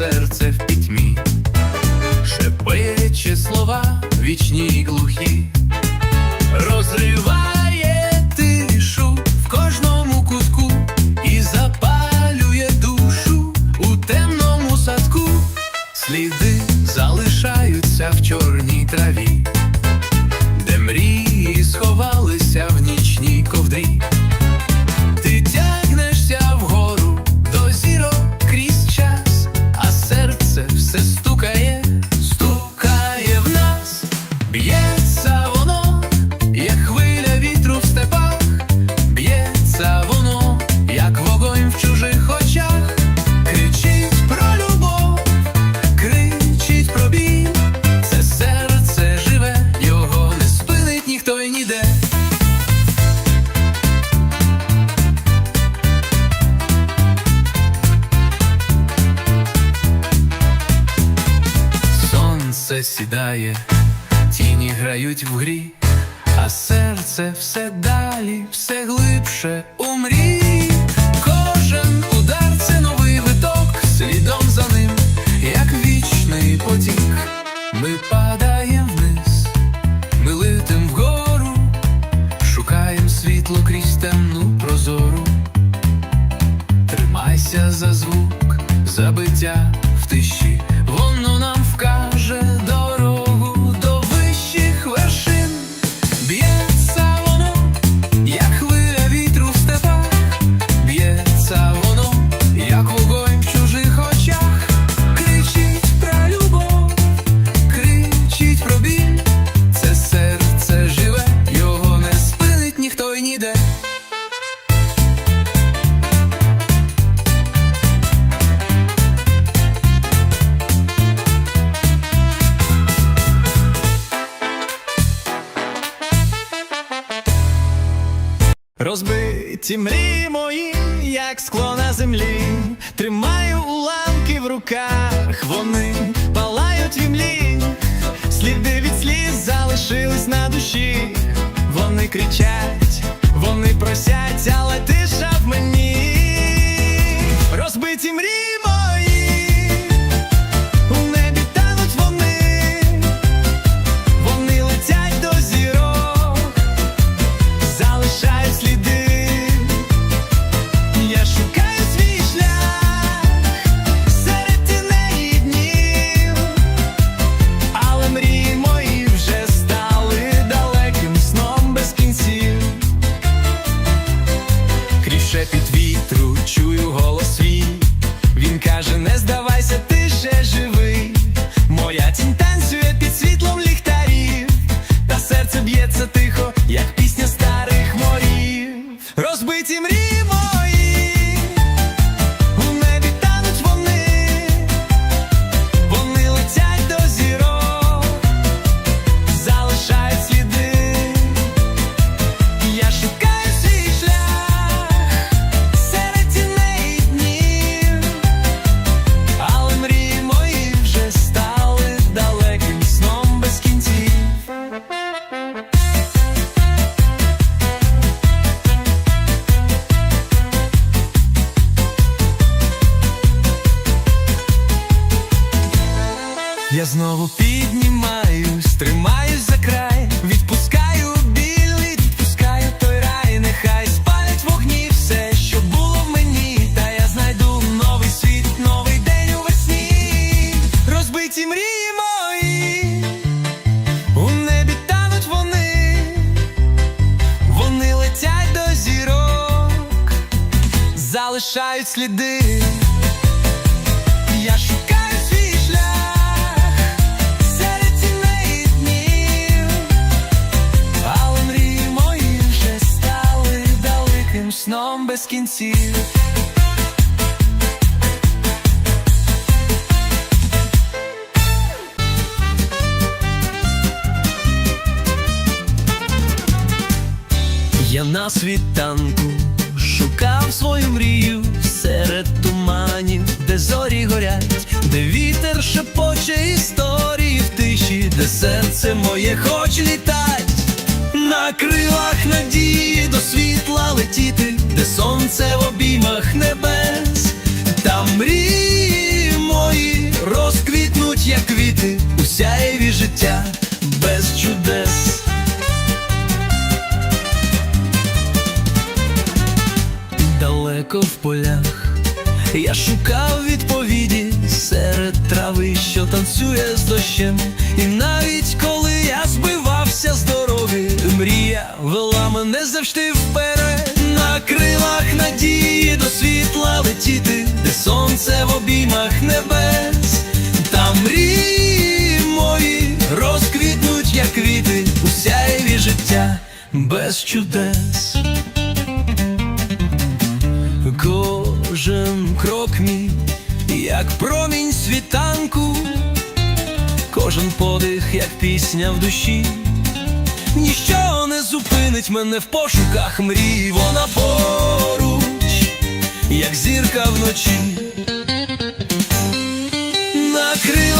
серце в пітьмі, шепече слова вічні й глухі. them. Розбиті мрії мої, як скло на землі, тримаю уламки в руках, вони палають в імлі, сліди від сліз залишились на душі, вони кричать, вони просять, але тиша в мені, розбиті мрії. без кінців. Я на світанку шукав свою мрію серед туманів, де зорі горять, де вітер шепоче історії в тиші, де серце моє хоче літать, на крилах надії світла летіти, де сонце в обіймах небес, там мрії мої розквітнуть, як квіти, у сяєві життя без чудес. Далеко в полях я шукав відповіді серед трави, що танцює з дощем. Сонце в обіймах небес. Та мрії мої розквітнуть, як квіти, у сяєві життя без чудес. Кожен крок мій, як промінь світанку, кожен подих, як пісня в душі, ніщо не зупинить мене в пошуках мрій, вона поруч, як зірка вночі.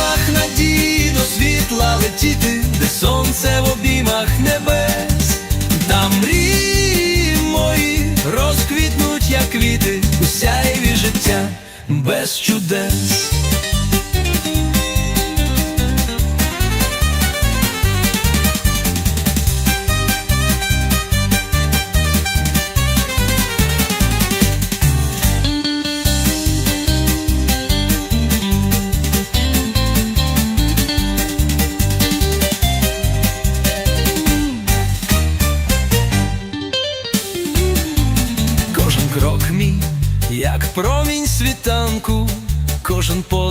Крилах надії до світла летіти, де сонце в обіймах небес, там мрії мої розквітнуть, як квіти, у сяйві життя без чудес.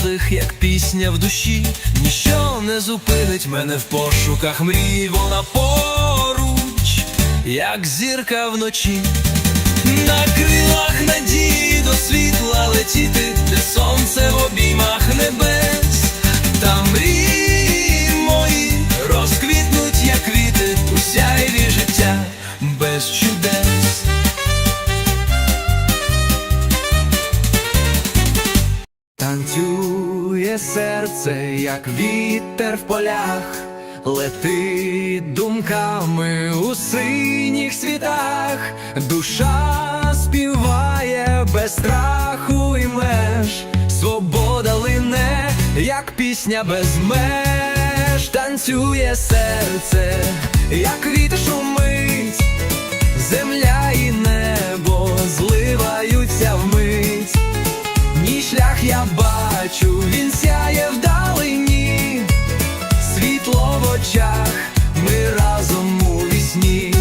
Кожен як пісня в душі, ніщо не зупинить мене в пошуках мрій, вона поруч, як зірка вночі, на крилах надії до світла летіти, де сонце в обіймах небес, та мрії мої розквітнуть, як квіти, у сяєві життя без чудес. Серце, як вітер в полях, летить думками у синіх світах, душа співає без страху і меж, свобода лине, як пісня без меж, танцює серце, як вітер шумить, земля і небо зливаються вмить. Мій шлях я бачу, він сяє вдалині, світло в очах, ми разом у вісні,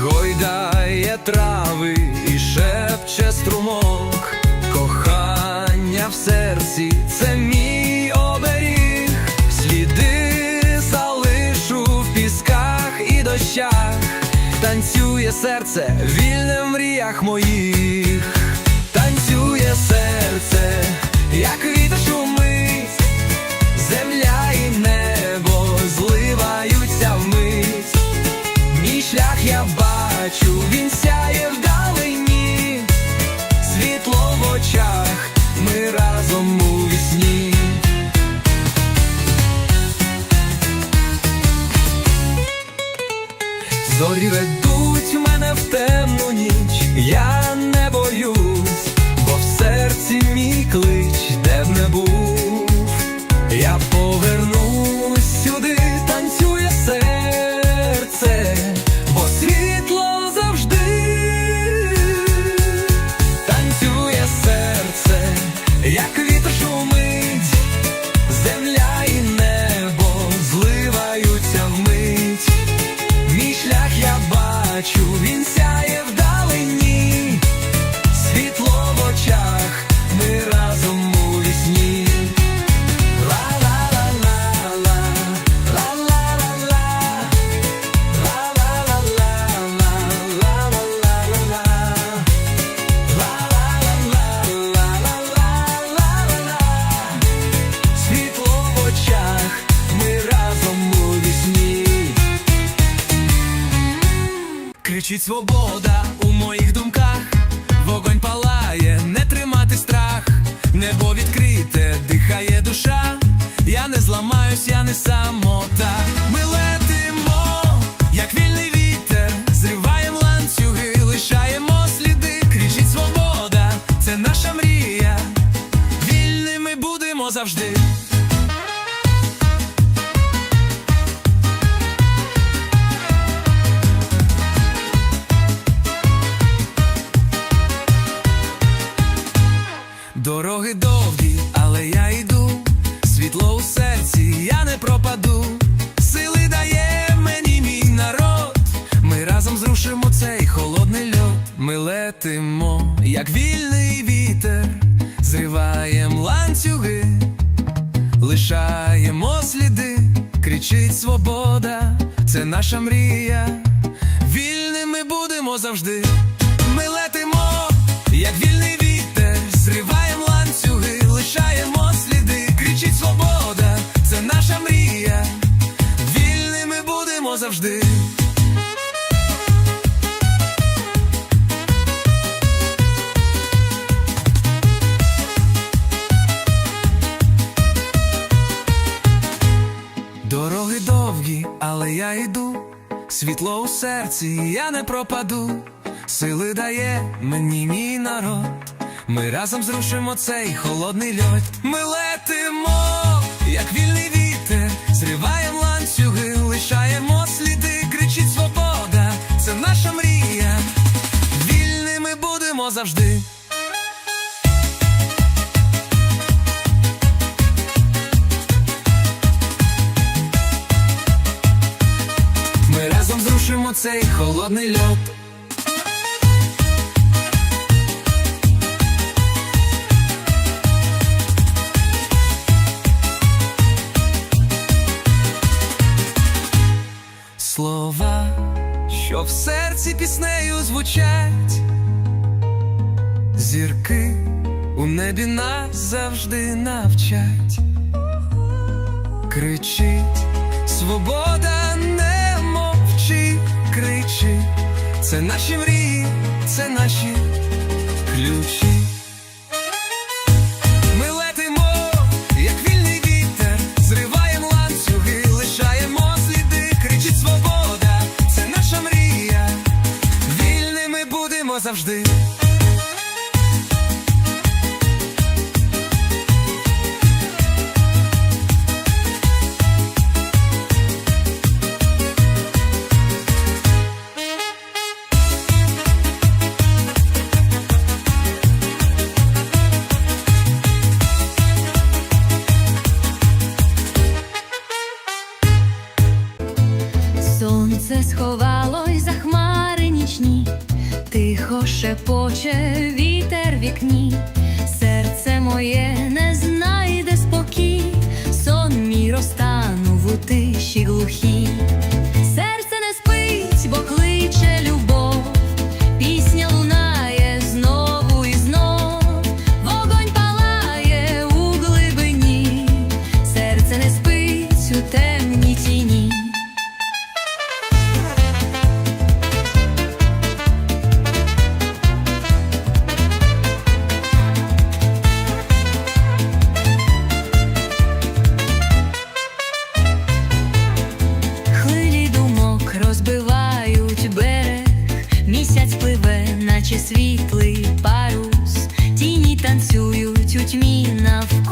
гойдає трави і шепче струмок, кохання в серці, це мій оберіг, сліди залишу в пісках і дощах, танцює серце, в мріях моїх. Серце, як вітер шумить, земля і небо зливаються вмить. Мій шлях я бачу, він сяє вдалині, світло в очах, ми разом у вісні. Зорі ведуть мене в темну ніч, я не боюсь, серці мій клич, де б не був, я повернусь Свобода у моїх думках, вогонь палає, не тримати страх, небо відкрите, дихає душа. Я не зламаюсь, я не самота. Кричить свобода, це наша мрія. Вільними будемо завжди. Ми летимо, як вільний вітер, зриваємо ланцюги, лишаємо сліди, кричить свобода, це наша мрія. Вільними будемо завжди. Серці, я не пропаду. Сили дає мені мій народ. Ми разом зрушимо цей холодний льот. Ми летимо, як вільний вітер, зриваємо ланцюги, лишаємо сліди, кричить свобода, це наша мрія. Вільними будемо завжди. Цей холодний льод. Слова, що в серці піснею звучать, зірки у небі нас завжди навчать. Кричить, свобода це наші мрії, це наші ключі. Тихо шепоче вітер вікні, світлий парус, тіні танцюють у тьмі навколо,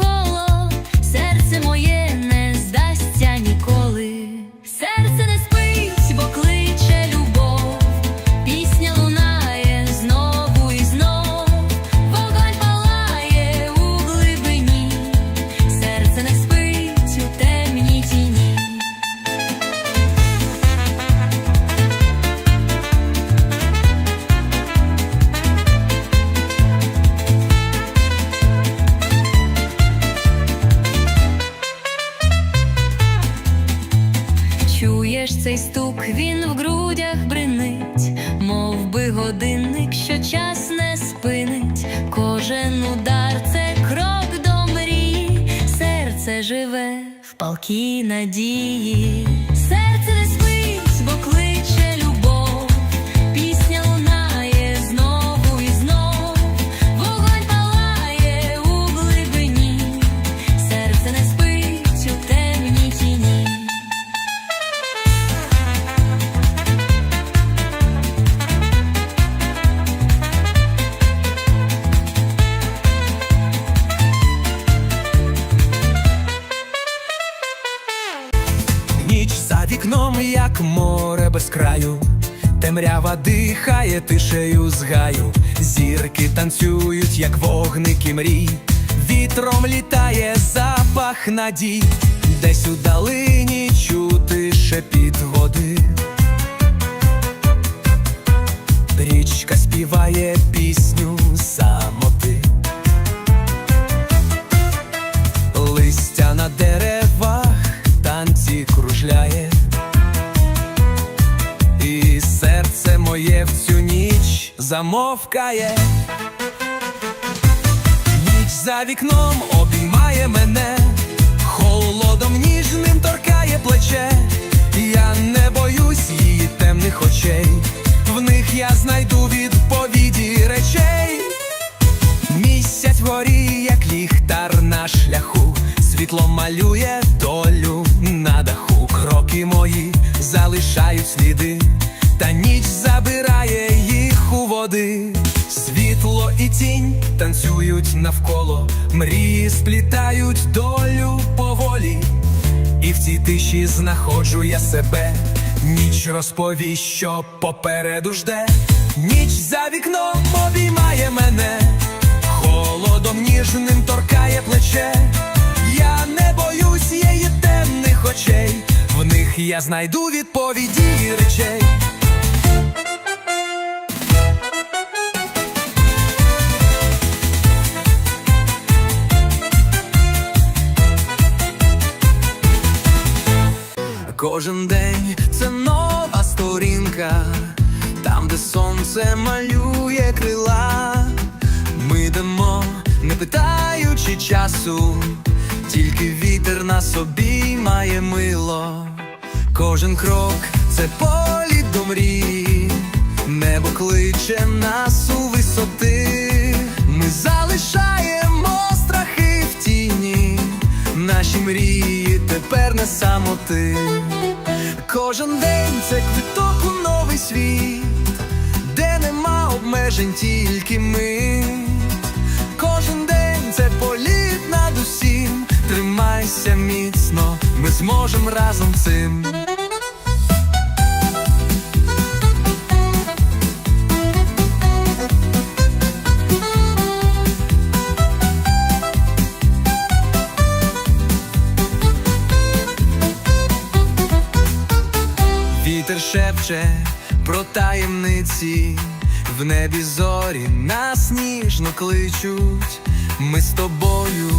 стук, він в грудях бринить, мов би годинник, що час не спинить. Кожен удар це крок до мрії, серце живе в палкій надії. Ніч за вікном, як море без краю, темрява дихає тишею з гаю, зірки танцюють, як вогники мрій, вітром літає запах надій, десь у далині чути шепіт води. Річка співає пісню замовкає. Ніч за вікном обіймає мене, холодом ніжним торкає плече. Я не боюсь її темних очей, в них я знайду відповіді речей. Місяць горі, як ліхтар на шляху, світло малює долю на даху. Кроки мої залишають сліди, та ніч забирає у води. Світло і тінь танцюють навколо, мрії сплітають долю поволі. І в цій тиші знаходжу я себе, ніч розповість, що попереду жде, ніч за вікном обіймає мене, холодом ніжним торкає плече. Я не боюсь її темних очей, в них я знайду відповіді речей. Кожен день це нова сторінка, там, де сонце малює крила. Ми йдемо, не питаючи часу, тільки вітер на собі має мило. Кожен крок це політ до мрії, небо кличе нас у висоти. Ми залишаємо страхи в тіні, наші мрії тепер не самоти. Кожен день це квиток у новий світ, де нема обмежень, тільки ми. Кожен день це політ над усім. Тримайся міцно, ми зможемо разом цим. Шепче про таємниці, в небі зорі нас ніжно кличуть. Ми з тобою,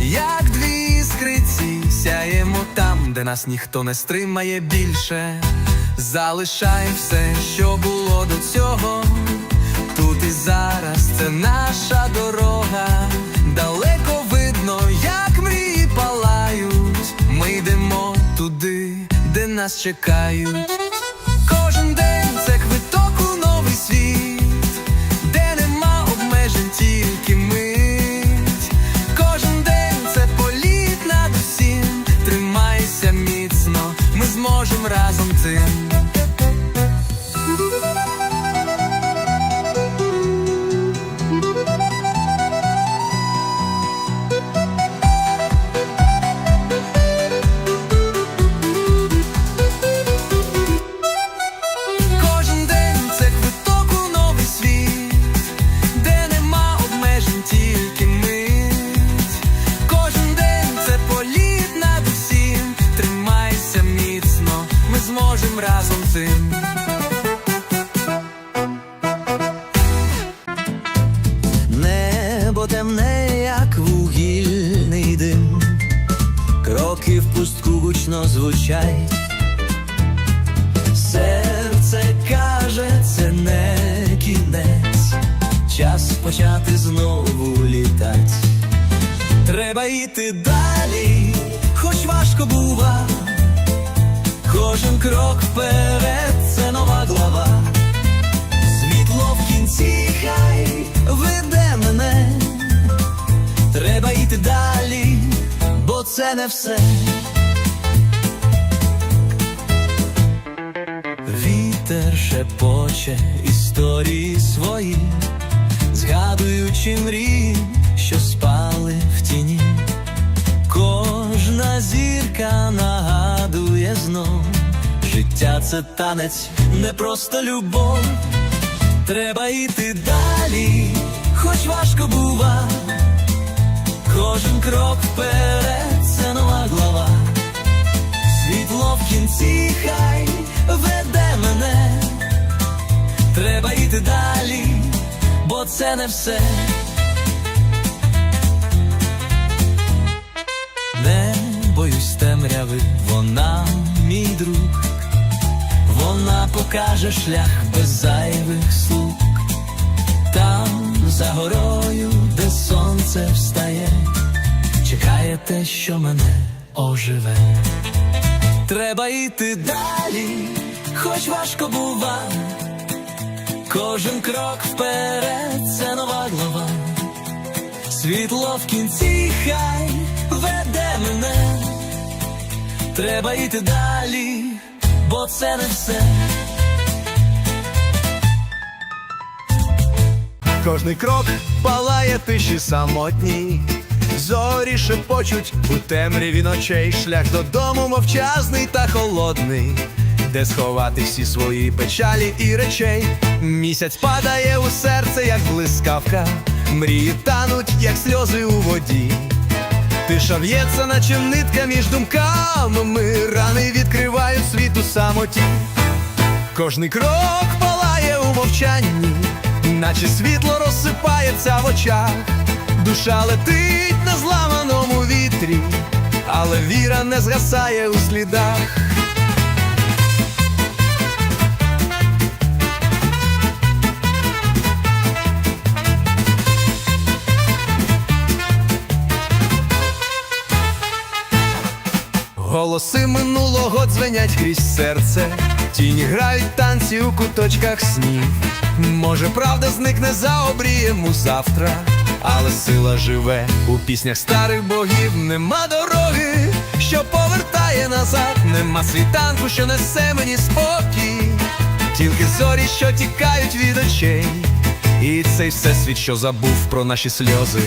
як дві іскриці, сяємо там, де нас ніхто не стримає більше. Залишай все, що було до цього. Тут і зараз це наша дорога. Далеко видно, як мрії палають. Ми йдемо туди, де нас чекають. Зможемо разом почати знову літать. Треба йти далі, хоч важко бува, кожен крок вперед це нова глава. Світло в кінці хай веде мене, треба йти далі, бо це не все. Вітер шепоче історії свої, згадуючи мрії, що спали в тіні. Кожна зірка нагадує знов, життя це танець, не просто любов. Треба йти далі, хоч важко бува, кожен крок вперед, це нова глава. Світло в кінці хай веде мене. Треба йти далі, бо це не все. Не боюсь темряви, вона мій друг, вона покаже шлях без зайвих слуг. Там за горою, де сонце встає, чекає те, що мене оживе. Треба йти далі, хоч важко бува. Кожен крок вперед, це нова глава. Світло в кінці хай веде мене. Треба йти далі, бо це не все. Кожний крок палає тиші самотній, зорі шепочуть у темряві ночей, шлях додому мовчазний та холодний, де сховати всі свої печалі і речей. Місяць падає у серце, як блискавка, мрії тануть, як сльози у воді. Тиша в'ється, наче нитка між думками, рани відкривають світ у самоті. Кожний крок палає у мовчанні, наче світло розсипається в очах, душа летить на зламаному вітрі, але віра не згасає у слідах. Голоси минулого дзвенять крізь серце, тіні грають танці у куточках снів. Може, правда зникне за обрієм у завтра, але сила живе у піснях старих богів. Нема дороги, що повертає назад, нема світанку, що несе мені спокій, тільки зорі, що тікають від очей, і цей всесвіт, що забув про наші сльози.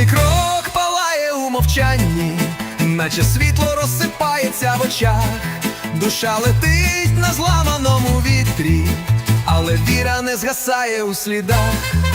Кожний крок палає у мовчанні, наче світло розсипається в очах, душа летить на зламаному вітрі, але віра не згасає у слідах.